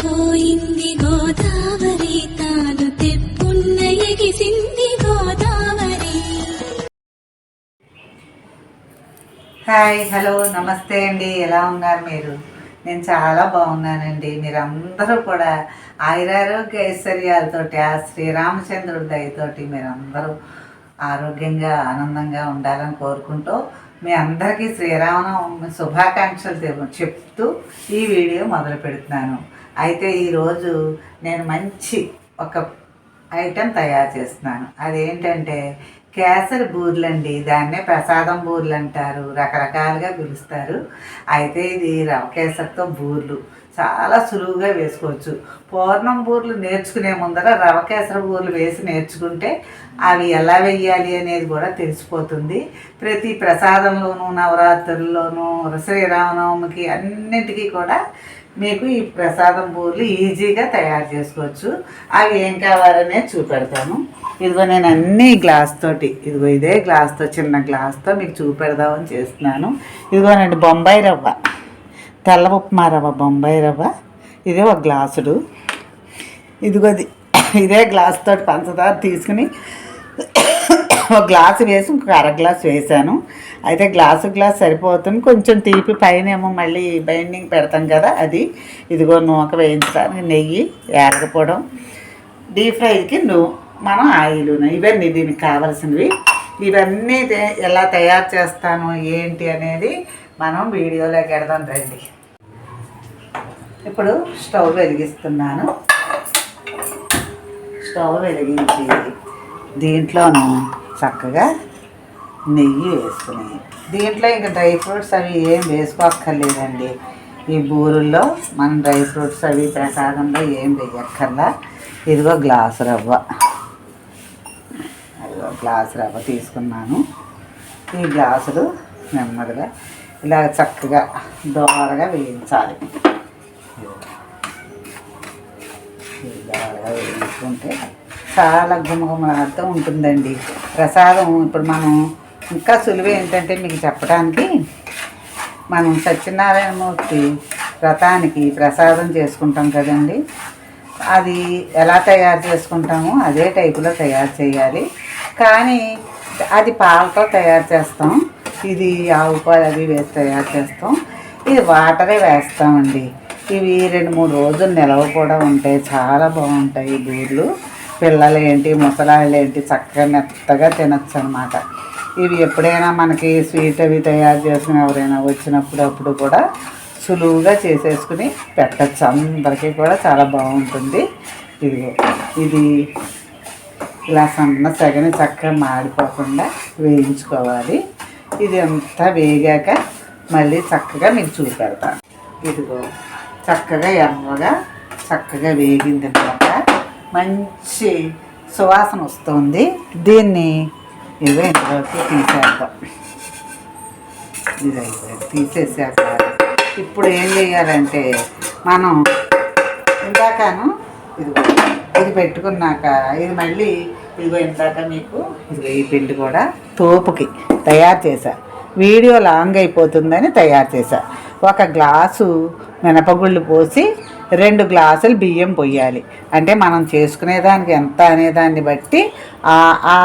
పొంగిపోయింది గోదావరి తాను తెప్పున్న ఎగిసింది గోదావరి హాయ్ హలో నమస్తే అండి. ఎలా ఉన్నారు మీరు? నేను చాలా బాగున్నానండి. మీరందరూ కూడా ఆయురారోగ్య ఐశ్వర్యాలతోటి ఆ శ్రీరామచంద్రుడి దయతోటి మీరందరూ ఆరోగ్యంగా ఆనందంగా ఉండాలని కోరుకుంటూ మీ అందరికీ శ్రీరామనవమి శుభాకాంక్షలు చెప్తూ ఈ వీడియో మొదలు పెడుతున్నాను. అయితే ఈరోజు నేను మంచి ఒక ఐటెం తయారు చేస్తున్నాను. అదేంటంటే కేసరి బూర్లండి. దాన్నే ప్రసాదం బూర్లు అంటారు. రకరకాలుగా పిలుస్తారు. అయితే ఇది రవ కేసరితో బూర్లు. చాలా సులువుగా వేసుకోవచ్చు. పూర్ణం బూర్లు నేర్చుకునే ముందర రవ కేసరి బూర్లు వేసి నేర్చుకుంటే అవి ఎలా వేయాలి అనేది కూడా తెలిసిపోతుంది. ప్రతి ప్రసాదంలోనూ నవరాత్రుల్లోనూ శ్రీరామనవమికి అన్నిటికీ కూడా మీకు ఈ ప్రసాదం బూర్లు ఈజీగా తయారు చేసుకోవచ్చు. అవి ఏం కావాలనే చూపెడతాను ఇదిగో నేను అన్ని గ్లాస్ తోటి ఇదిగో ఇదే గ్లాస్తో చిన్న గ్లాస్తో మీకు చూపెడదామని చేస్తున్నాను. ఇదిగోనండి బొంబాయి రవ్వ తెల్ల ఉప్మా రవ్వ బొంబాయి రవ్వ. ఇదే ఒక గ్లాసుడు. ఇదిగోది ఇదే గ్లాస్ తోటి పంచదార తీసుకుని ఒక గ్లాసు వేసి ఇంకొక అర గ్లాస్ వేసాను అయితే గ్లాసు గ్లాస్ సరిపోతుంది. కొంచెం తీపి పైన ఏమో మళ్ళీ బైండింగ్ పెడతాం కదా అది. ఇదిగో నూక వేయించడానికి నెయ్యి ఏరకపోవడం డీప్ ఫ్రైకి నువ్వు మనం ఆయిల్ ఇవన్నీ దీనికి కావాల్సినవి. ఇవన్నీ ఎలా తయారు చేస్తాను ఏంటి అనేది మనం వీడియోలోకి ఎడదాం రండి. ఇప్పుడు స్టవ్ వెలిగిస్తున్నాను. స్టవ్ వెలిగించి దీంట్లోనూ చక్కగా నెయ్యి వేసుకుని దీంట్లో ఇంకా డ్రై ఫ్రూట్స్ అవి ఏం వేసుకోక్కర్లేదండి. ఈ బూరుల్లో మన డ్రై ఫ్రూట్స్ అవి ప్రసాదంలో ఏం వేయక్కర్లా. ఇదిగో గ్లాసు రవ్వ. ఇదిగో గ్లాసు రవ్వ తీసుకున్నాను. ఈ గ్లాసులు నెమ్మదిగా ఇలా చక్కగా దోరగా వేయించాలి. దోరగా వేయించుకుంటే చాలా గుమగుమలాడుతూ ఉంటుందండి. ప్రసాదం ఇప్పుడు మనం ఇంకా సులువు ఏంటంటే మీకు చెప్పడానికి మనం సత్యనారాయణమూర్తి వ్రతానికి ప్రసాదం చేసుకుంటాం కదండి. అది ఎలా తయారు చేసుకుంటామో అదే టైపులో తయారు చేయాలి. కానీ అది పాలతో తయారు చేస్తాం. ఇది ఆవు పాలు అవి వేసి తయారు చేస్తాం. ఇది వాటరే వేస్తామండి. ఇవి రెండు మూడు రోజులు నిలవ కూడా ఉంటాయి చాలా బాగుంటాయి ఈ బూర్లు. పిల్లలు ఏంటి ముసలాళ్ళు ఏంటి చక్కగా మెత్తగా తినచ్చు అనమాట ఇవి ఎప్పుడైనా మనకి స్వీట్ అవి తయారు చేసిన ఎవరైనా వచ్చినప్పుడు అప్పుడు కూడా సులువుగా చేసేసుకుని పెట్టచ్చు. అందరికీ కూడా చాలా బాగుంటుంది. ఇదిగో ఇది ఇలా సన్న సగని చక్కగా మాడిపోకుండా వేయించుకోవాలి. ఇది అంతా వేగాక మళ్ళీ చక్కగా మీకు చూపెడతాను. ఇదిగో చక్కగా ఎర్రగా చక్కగా వేగింది. అనమాట మంచి సువాసన వస్తుంది. దీన్ని ఇదిగో ఇంతవరకు తీసేద్దాం ఇది అయిపోయింది తీసేసాక ఇప్పుడు ఏం చేయాలంటే మనం ఇందాకను ఇది ఇది పెట్టుకున్నాక ఇది మళ్ళీ ఇదిగో ఇందాక మీకు ఇదిగో ఈ పిండి కూడా తోపుకి తయారు చేశా వీడియో లాంగ్ అయిపోతుందని తయారు చేశా ఒక గ్లాసు మినపగుళ్ళు పోసి రెండు గ్లాసులు బియ్యం పొయ్యాలి అంటే మనం చేసుకునేదానికి ఎంత అనేదాన్ని బట్టి ఆ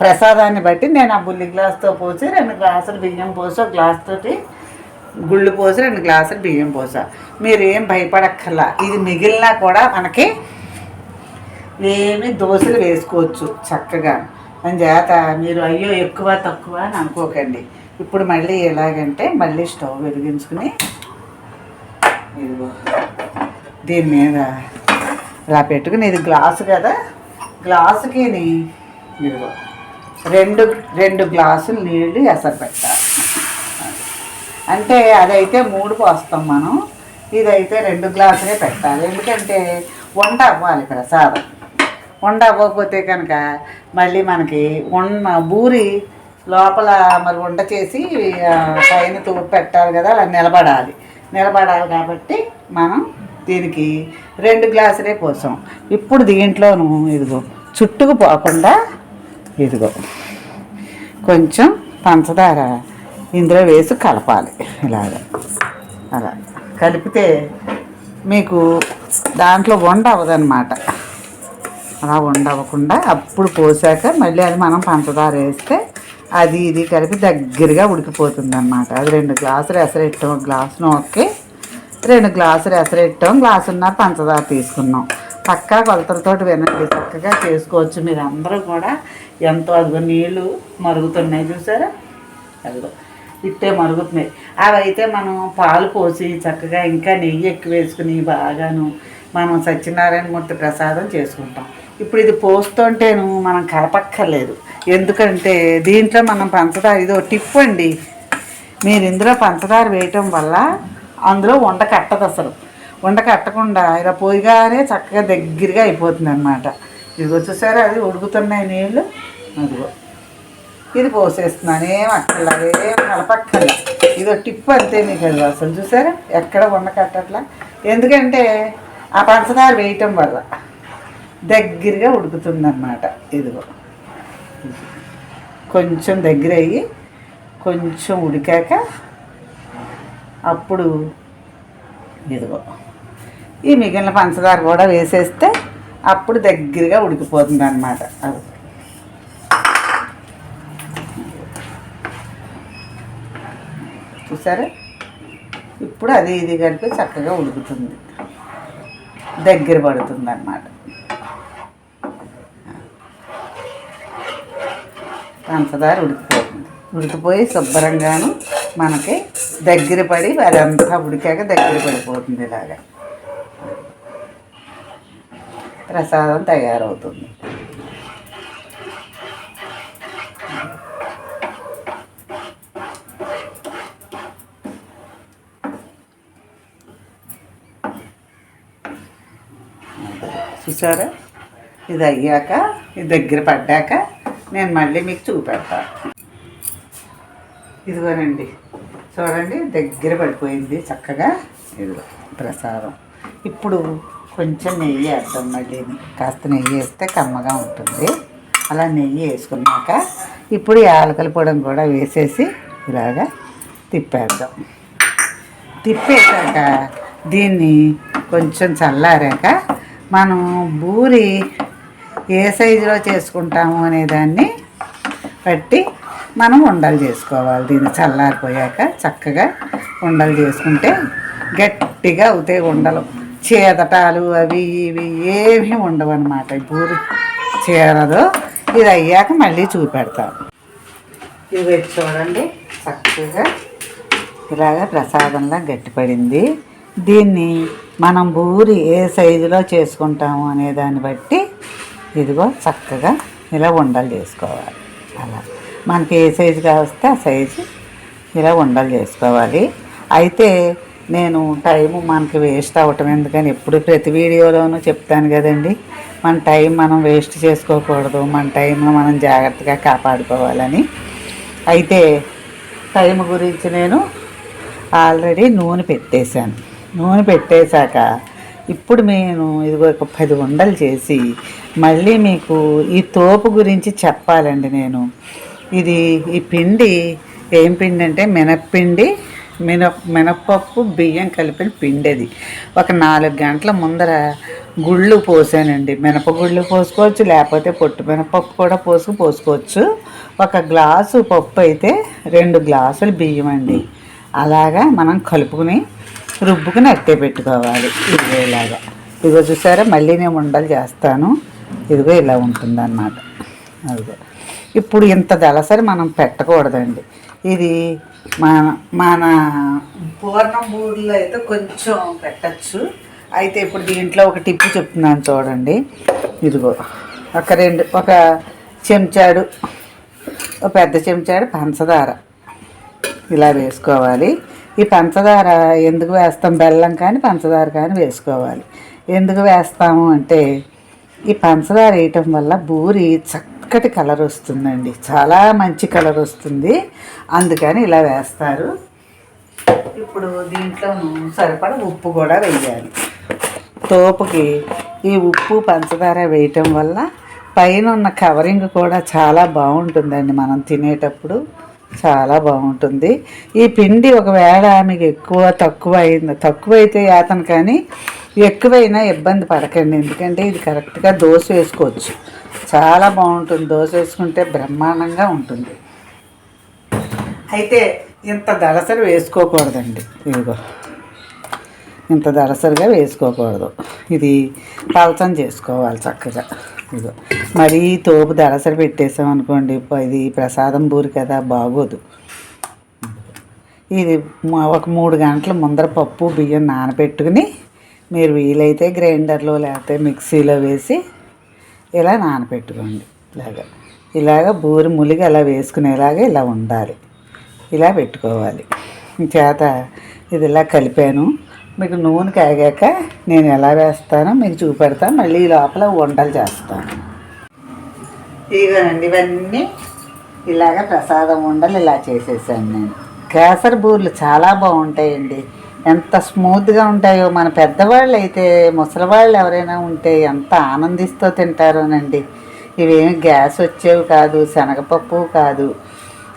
ప్రసాదాన్ని బట్టి నేను ఆ బుల్లి గ్లాస్తో పోసి రెండు గ్లాసులు బియ్యం పోసా గ్లాస్ తోటి గుళ్ళు పోసి రెండు గ్లాసులు బియ్యం పోసా. మీరు ఏం భయపడక్కర్లా. ఇది మిగిలినా కూడా మనకి ఏమి దోశలు వేసుకోవచ్చు చక్కగా. అని చేత మీరు అయ్యో ఎక్కువ తక్కువ అని అనుకోకండి. ఇప్పుడు మళ్ళీ ఎలాగంటే మళ్ళీ స్టవ్ వెలిగించుకుని ఇదిగో దీని మీద ఇలా పెట్టుకుని ఇది గ్లాసు కదా గ్లాసుకి ఇదిగో. రెండు రెండు గ్లాసులు నీళ్ళు ఎసరు పెట్టాలి అంటే అదైతే మూడు పోస్తాం మనం. ఇదైతే రెండు గ్లాసులే పెట్టాలి. ఎందుకంటే వంట అవ్వాలి ప్రసాదం వండ అవ్వకపోతే కనుక మళ్ళీ మనకి ఉన్న బూరి లోపల మరి వంట చేసి పైన తూపు పెట్టాలి కదా అలా నిలబడాలి. నిలబడాలి కాబట్టి మనం దీనికి రెండు గ్లాసులే పోసాం. ఇప్పుడు దీంట్లోనూ ఇదిగో చుట్టుకు పోకుండా ఇదిగో. కొంచెం పంచదార ఇందులో వేసి కలపాలి. ఇలాగ. అలా. కలిపితే మీకు దాంట్లో వండ అవ్వదన్నమాట. అలా ఉండవకుండా అప్పుడు పోసాక మళ్ళీ అది మనం పంచదార వేస్తే అది ఇది కలిపి దగ్గరగా ఉడికిపోతుంది అనమాట అది రెండు గ్లాసులు ఎసరెట్టాం. గ్లాసును ఓకే. రెండు గ్లాసులు ఎసరెట్టాం. గ్లాసున్నర పంచదార తీసుకున్నాం. పక్కా కొలతలతో వినండి. చక్కగా చేసుకోవచ్చు మీరు అందరూ కూడా. ఎంతో అదిగో నీళ్ళు మరుగుతున్నాయి చూసారా? అదిగో ఇట్టే మరుగుతున్నాయి. అవి అయితే మనం పాలు పోసి చక్కగా ఇంకా నెయ్యి ఎక్కువ వేసుకుని బాగాను మనం సత్యనారాయణ మూర్తి ప్రసాదం చేసుకుంటాం. ఇప్పుడు ఇది పోస్తుంటేను మనం కలపక్కర్లేదు ఎందుకంటే దీంట్లో మనం పంచదార ఇది ఒక టిప్ అండి. మీరు ఇందులో పంచదార వేయటం వల్ల అందులో వంట కట్టదు అసలు వండ కట్టకుండా ఇలా పోయిగానే చక్కగా దగ్గరగా అయిపోతుంది అనమాట ఇదిగో చూసారా అది ఉడుకుతున్నాయి నీళ్ళు అదిగో. ఇది పోసేస్తున్నాను ఏం అక్కర్లా ఏం కలపక్కర్లా ఇది టిప్ అంతే మీకు అది అసలు చూసారా ఎక్కడ వండ కట్టట్లా. ఎందుకంటే ఆ పంచదార వేయటం వల్ల దగ్గరగా ఉడుకుతుందన్నమాట. ఇదిగో. కొంచెం దగ్గర అయ్యి కొంచెం ఉడికాక అప్పుడు ఇదిగో. ఈ మిగిలిన పంచదార కూడా వేసేస్తే అప్పుడు దగ్గరగా ఉడికిపోతుంది అనమాట అది. చూసారా? ఇప్పుడు అది ఇది కలిపి చక్కగా ఉడుకుతుంది. దగ్గర పడుతుంది అన్నమాట పంచదార ఉడికిపోతుంది. ఉడికిపోయి శుభ్రంగాను మనకి దగ్గర పడి అదంతా ఉడికాక దగ్గర పడిపోతుంది ఇలాగా. ప్రసాదం తయారవుతుంది. చూసారా? ఇది అయ్యాక ఇది దగ్గర పడ్డాక నేను మళ్ళీ మీకు చూపెడతాను ఇదిగోనండి. చూడండి దగ్గర పడిపోయింది చక్కగా. ఇదిగో ప్రసాదం. ఇప్పుడు కొంచెం నెయ్యి వేద్దాం మళ్ళీ. కాస్త నెయ్యి వేస్తే కమ్మగా ఉంటుంది. అలా నెయ్యి వేసుకున్నాక ఇప్పుడు యాలకల పొడం కూడా వేసేసి ఇలాగా తిప్పేద్దాం. తిప్పేశాక దీన్ని కొంచెం చల్లారాక మనం బూరి ఏ సైజులో చేసుకుంటాము అనే దాన్ని బట్టి మనం ఉండలు చేసుకోవాలి. దీన్ని చల్లారిపోయాక చక్కగా ఉండలు చేసుకుంటే గట్టిగా అవుతాయి ఉండలు. చీదటాలు అవి ఇవి ఏమీ ఉండవు అనమాట బూరి చీరదు. ఇది అయ్యాక మళ్ళీ చూపెడతాం. ఇవి చూడండి. చక్కగా ఇలాగా ప్రసాదంలా గట్టిపడింది. దీన్ని మనం బూరి ఏ సైజులో చేసుకుంటాము అనే దాన్ని బట్టి ఇదిగో చక్కగా ఇలా ఉండలు చేసుకోవాలి. అలా. మనకి ఏ సైజు కావస్తే ఆ సైజు ఇలా ఉండలు చేసుకోవాలి. అయితే నేను టైం మనకి వేస్ట్ అవ్వటం ఎందుకని ఎప్పుడు ప్రతి వీడియోలోనూ చెప్తాను కదండి. మన టైం మనం వేస్ట్ చేసుకోకూడదు మన టైంను మనం జాగ్రత్తగా కాపాడుకోవాలని. అయితే టైం గురించి నేను ఆల్రెడీ నూనె పెట్టేశాను. నూనె పెట్టేశాక ఇప్పుడు నేను ఇదిగో ఒక పది ఉండలు చేసి మళ్ళీ మీకు ఈ తోపు గురించి చెప్పాలండి నేను. ఇది ఈ పిండి ఏం పిండి అంటే మినప్పిండి మిన మినపప్పు బియ్యం కలిపిన పిండేది. ఒక నాలుగు గంటల ముందర గుళ్ళు పోసానండి. మినపగుళ్ళు పోసుకోవచ్చు లేకపోతే పొట్టు మినపప్పు కూడా పోసుకు పోసుకోవచ్చు. ఒక గ్లాసు పప్పు అయితే రెండు గ్లాసులు బియ్యం అండి. అలాగా మనం కలుపుకుని రుబ్బుకుని అట్టే పెట్టుకోవాలి. ఇదిగో ఇలాగా ఇదిగో చూసారా మళ్ళీ నేను ఉండలు చేస్తాను. ఇదిగో ఇలా ఉంటుందన్నమాట. అదిగో. ఇప్పుడు ఇంత దళసరి మనం పెట్టకూడదండి. ఇది మన మన పూర్ణం బూడిలో అయితే కొంచెం పెట్టచ్చు. అయితే ఇప్పుడు దీంట్లో ఒక టిప్పు చెప్తున్నాను చూడండి. ఇదిగో ఒక రెండు ఒక చెంచాడు ఒక పెద్ద చెంచాడు పంచదార ఇలా వేసుకోవాలి. ఈ పంచదార ఎందుకు వేస్తాం? బెల్లం కానీ పంచదార కానీ వేసుకోవాలి. ఎందుకు వేస్తాము అంటే ఈ పంచదార వేయటం వల్ల బూరి చక్కటి కలర్ వస్తుందండి. చాలా మంచి కలర్ వస్తుంది. అందుకని ఇలా వేస్తారు. ఇప్పుడు దీంట్లో సరిపడ ఉప్పు కూడా వేయాలి. తోపుకి ఈ ఉప్పు పంచదార వేయటం వల్ల పైన ఉన్న కవరింగ్ కూడా చాలా బాగుంటుందండి మనం తినేటప్పుడు. చాలా బాగుంటుంది. ఈ పిండి ఒకవేళ మీకు ఎక్కువ తక్కువ అయింది తక్కువ అయితే యాతను కానీ ఎక్కువైనా ఇబ్బంది పడకండి. ఎందుకంటే ఇది కరెక్ట్గా దోశ వేసుకోవచ్చు. చాలా బాగుంటుంది. దోశ వేసుకుంటే బ్రహ్మాండంగా ఉంటుంది. అయితే ఇంత దళసరి వేసుకోకూడదండి. ఇదిగో. ఇంత దళసరిగా వేసుకోకూడదు. ఇది పలచం చేసుకోవాలి చక్కగా. ఇదిగో. మరీ తోపు దళసరి పెట్టేసాం అనుకోండి. ఇది ప్రసాదం బూరి కదా బాగోదు. ఇది ఒక మూడు గంటల ముందర పప్పు బియ్యం నానబెట్టుకుని మీరు వీలైతే గ్రైండర్లో లేకపోతే మిక్సీలో వేసి ఇలా నానబెట్టుకోండి ఇలాగ. ఇలాగ బూరి ములిగి అలా వేసుకునేలాగా ఇలా ఉండాలి. ఇలా పెట్టుకోవాలి. చేత ఇది ఇలా కలిపాను. మీకు నూనె కాగాక నేను ఎలా వేస్తానో మీకు చూపెడతాను. మళ్ళీ ఈ లోపల వంటలు చేస్తాను. ఇదిగోనండి ఇవన్నీ ఇలాగ ప్రసాదం ఉండలు ఇలా చేసేసాను నేను. కేసరి బూర్లు చాలా బాగుంటాయండి. ఎంత స్మూత్గా ఉంటాయో. మన పెద్దవాళ్ళు అయితే ముసలివాళ్ళు ఎవరైనా ఉంటే ఎంత ఆనందిస్తూ తింటారోనండి. ఇవేమి గ్యాస్ వచ్చేవి కాదు శనగపప్పు కాదు.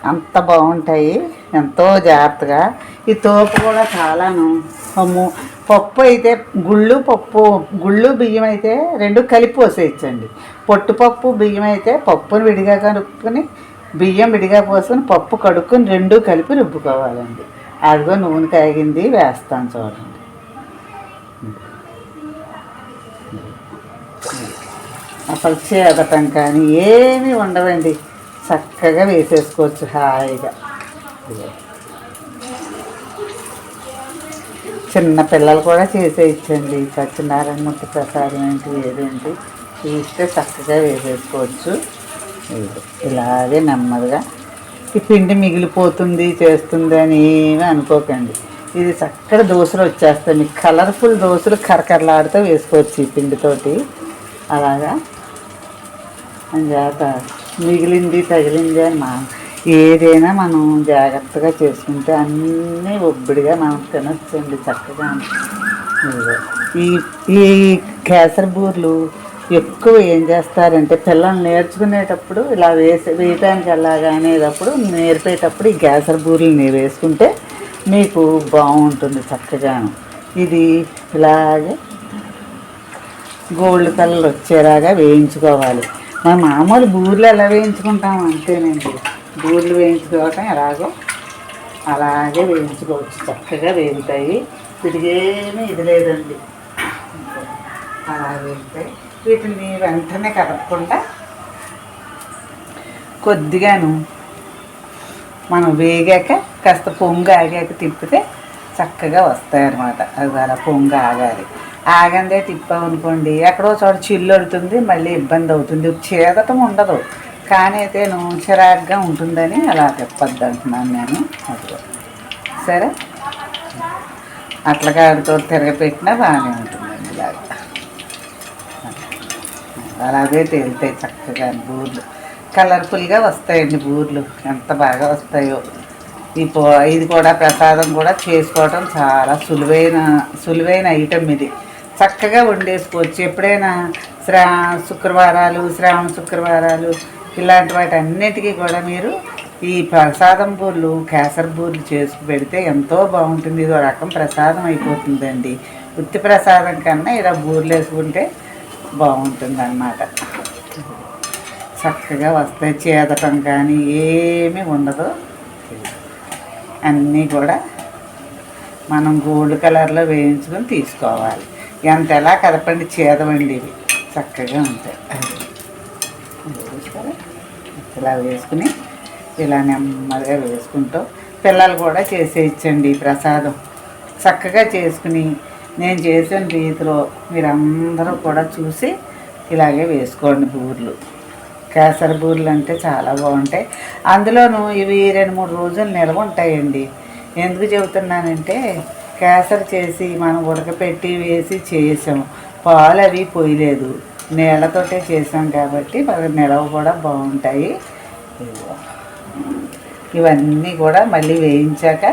అంత బాగుంటాయి. ఎంతో జాగ్రత్తగా. ఈ తోపు కూడా చాలాను. అమ్ము! పప్పు అయితే గుళ్ళు పప్పు గుళ్ళు బియ్యం అయితే రెండు కలిపి పోసేయచ్చండి. పొట్టుపప్పు బియ్యం అయితే పప్పును విడిగా కలుపుకొని బియ్యం విడిగా పోసుకొని పప్పు కడుక్కొని రెండు కలిపి రుబ్బుకోవాలండి. అదిగో నూనె కాగింది వేస్తాను చూడండి. అసలు చేదటం కానీ ఏమీ ఉండవండి. చక్కగా వేసేసుకోవచ్చు హాయిగా. చిన్న పిల్లలు కూడా చేసేయచ్చండి సత్యనారాయణ ముట్టి ప్రసాదం ఏంటి ఏదేంటి? చూస్తే చక్కగా వేసేసుకోవచ్చు. ఇలాగే నెమ్మదిగా ఈ పిండి మిగిలిపోతుంది చేస్తుంది అని ఏమీ అనుకోకండి. ఇది చక్కగా దోశలు వచ్చేస్తాయి. మీకు కలర్ఫుల్ దోశలు కరకరలాడుతూ వేసుకోవచ్చు ఈ పిండితోటి. అలాగా? అంచేత మిగిలింది తగిలింది అని మా ఏదైనా మనం జాగ్రత్తగా చేసుకుంటే అన్నీ ఒబ్బిడిగా మనం తినొచ్చండి చక్కగా. ఈ ఈ కేసరి బూర్లు ఎక్కువ ఏం చేస్తారంటే పిల్లలు నేర్చుకునేటప్పుడు ఇలా వేసి వేయటానికి అలాగా అనేటప్పుడు నేర్పేటప్పుడు ఈ గ్యాసర్ బూరెలు వేసుకుంటే మీకు బాగుంటుంది చక్కగాను. ఇది ఇలాగే గోల్డ్ కలర్ వచ్చేలాగా వేయించుకోవాలి. మన మామూలు బూరెలు ఎలా వేయించుకుంటాం అంతేనండి. బూరెలు వేయించుకోవటం ఎలాగో అలాగే వేయించుకోవచ్చు. చక్కగా వేగుతాయి. వీటికేమీ ఇది లేదండి. అలా వేగుతాయి. వీటిని వెంటనే కదపకుండా కొద్దిగాను మనం వేగాక కాస్త పొంగు ఆగాక తిప్పితే చక్కగా వస్తాయన్నమాట. అది అలా పొంగు ఆగాలి. ఆగందే తిప్పామనుకోండి ఎక్కడో చోట చిల్లు అడుతుంది మళ్ళీ ఇబ్బంది అవుతుంది. చేదటం ఉండదు. కానీ అయితే నువ్వు చిరాగ్గా ఉంటుందని అలా తిప్పద్దు అంటున్నాను నేను. అదిగో. సరే? అట్లా కాడితో తిరగపెట్టినా బాగానే ఉంటుందండి ఇలాగ. అలాగే తేలుతాయి చక్కగా బూర్లు. కలర్ఫుల్గా వస్తాయండి బూర్లు. ఎంత బాగా వస్తాయో. ఈ పో ఇది కూడా ప్రసాదం కూడా చేసుకోవటం చాలా సులువైన సులువైన ఐటెం ఇది. చక్కగా వండేసుకోవచ్చు. ఎప్పుడైనా శ్రా శుక్రవారాలు శ్రావణ శుక్రవారాలు ఇలాంటి వాటి అన్నిటికీ కూడా మీరు ఈ ప్రసాదం బూర్లు కేసర బూర్లు చేసి పెడితే ఎంతో బాగుంటుంది. ఇది ఒక రకం ప్రసాదం అయిపోతుందండి. ఉత్తి ప్రసాదం కన్నా ఇలా బూర్లు వేసుకుంటే బాగుంటుంది అన్నమాట చక్కగా వస్తాయి చేదటం కానీ ఏమీ ఉండదు. అన్నీ కూడా మనం గోల్డ్ కలర్లో వేయించుకొని తీసుకోవాలి. ఎంత ఎలా కదపండి చేదవండి ఇవి. చక్కగా ఉంటాయి. ఇలా వేసుకుని ఇలా నెమ్మదిగా వేసుకుంటూ పిల్లలు కూడా చేసేయచ్చండి ప్రసాదం. చక్కగా చేసుకుని నేను చేసిన రీతిలో మీరందరూ కూడా చూసి ఇలాగే వేసుకోండి బూర్లు. కేసరి బూరెలు అంటే చాలా బాగుంటాయి. అందులోనూ ఇవి రెండు మూడు రోజులు నిల్వ ఉంటాయండి. ఎందుకు చెబుతున్నానంటే కేసరి చేసి మనం ఉడకపెట్టి వేసి చేసాం. పాలు అవి పోయలేదు. నీళ్ళతోటే చేసాం కాబట్టి బాగా నిలవ కూడా బాగుంటాయి. ఇవన్నీ కూడా మళ్ళీ వేయించాక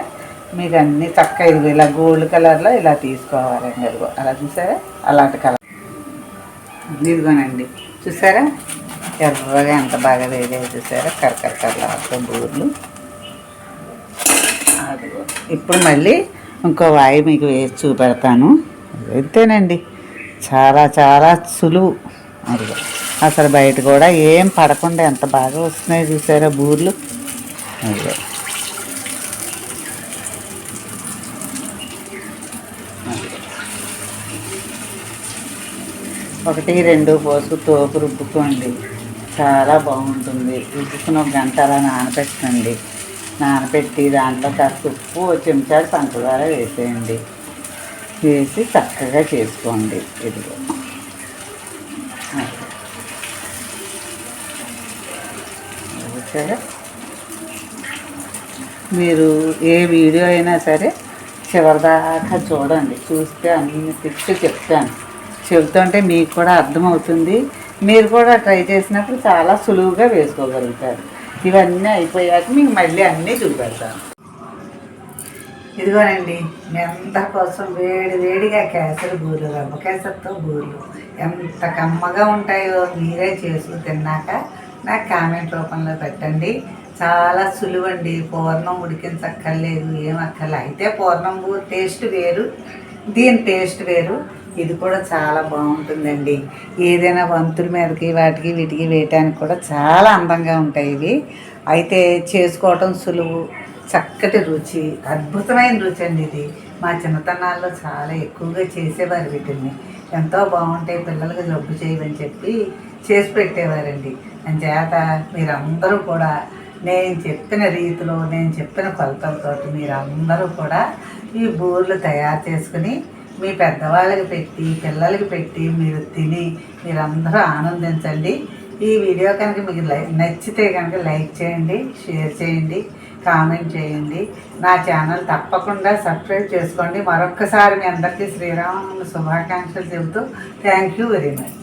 మీకు అన్నీ చక్కగా ఇది ఇలా గోల్డ్ కలర్లో ఇలా తీసుకోవాలండి అదిగో. అలా చూసారా? అలాంటి కలర్. ఇదిగోనండి. చూసారా? ఎర్రగా ఎంత బాగా వేగాయి చూసారా? కరకర కర్రలాడుతూ బూర్లు. అదిగో. ఇప్పుడు మళ్ళీ ఇంకో వాయి మీకు వేసి చూపెడతాను. అంతేనండి. చాలా చాలా సులువు. అదిగో. అసలు బయట కూడా ఏం పడకుండా ఎంత బాగా వస్తున్నాయి చూసారా బూర్లు? అదిగో. ఒకటి రెండు పోసుకు తోపు రుబ్బుకోండి. చాలా బాగుంటుంది. రుబ్బుకుని ఒక గంట అలా నానపెట్టండి. నానబెట్టి దాంట్లో కాస్త ఉప్పు చెంచాడు పంచదార వేసేయండి. వేసి చక్కగా చేసుకోండి. ఇదిగో. మీరు ఏ వీడియో అయినా సరే చివరిదాకా చూడండి. చూస్తే అన్ని తిప్పి చెప్తాను. చెబుతుంటే మీకు కూడా అర్థమవుతుంది. మీరు కూడా ట్రై చేసినప్పుడు చాలా సులువుగా వేసుకోగలుగుతారు. ఇవన్నీ అయిపోయాక మీకు మళ్ళీ అన్నీ చూపెడతాను. ఇదిగోనండి మీ అందరి కోసం వేడి వేడిగా కేసరి బూరెలు రవ్వ కేసరితో బూరెలు. ఎంత కమ్మగా ఉంటాయో మీరే చేసి తిన్నాక నాకు కామెంట్ రూపంలో పెట్టండి. చాలా సులువండి పూర్ణం ఉడికించక్కర్లేదు ఏం అయితే పూర్ణం టేస్ట్ వేరు దీని టేస్ట్ వేరు. ఇది కూడా చాలా బాగుంటుందండి. ఏదైనా వంతుల మీదకి వాటికి వీటికి వేయటానికి కూడా చాలా అందంగా ఉంటాయి ఇవి. అయితే చేసుకోవటం సులువు చక్కటి రుచి అద్భుతమైన రుచి అండి ఇది. మా చిన్నతనాల్లో చాలా ఎక్కువగా చేసేవారు వీటిని ఎంతో బాగుంటాయి పిల్లలకి జబ్బు చేయమని చెప్పి చేసి పెట్టేవారండి. అంచేత మీరందరూ కూడా నేను చెప్పిన రీతిలో నేను చెప్పిన కొలతలతో మీరందరూ కూడా ఈ బూర్లు తయారు చేసుకుని మీ పెద్దవాళ్ళకి పెట్టి పిల్లలకి పెట్టి మీరు తిని మీరందరూ ఆనందించండి. ఈ వీడియో కనుక మీకు నచ్చితే కనుక లైక్ చేయండి షేర్ చేయండి కామెంట్ చేయండి. నా ఛానల్ తప్పకుండా సబ్స్క్రైబ్ చేసుకోండి. మరొక్కసారి మీ అందరికీ శ్రీరామ శుభాకాంక్షలు చెబుతూ థ్యాంక్ యూ వెరీ మచ్.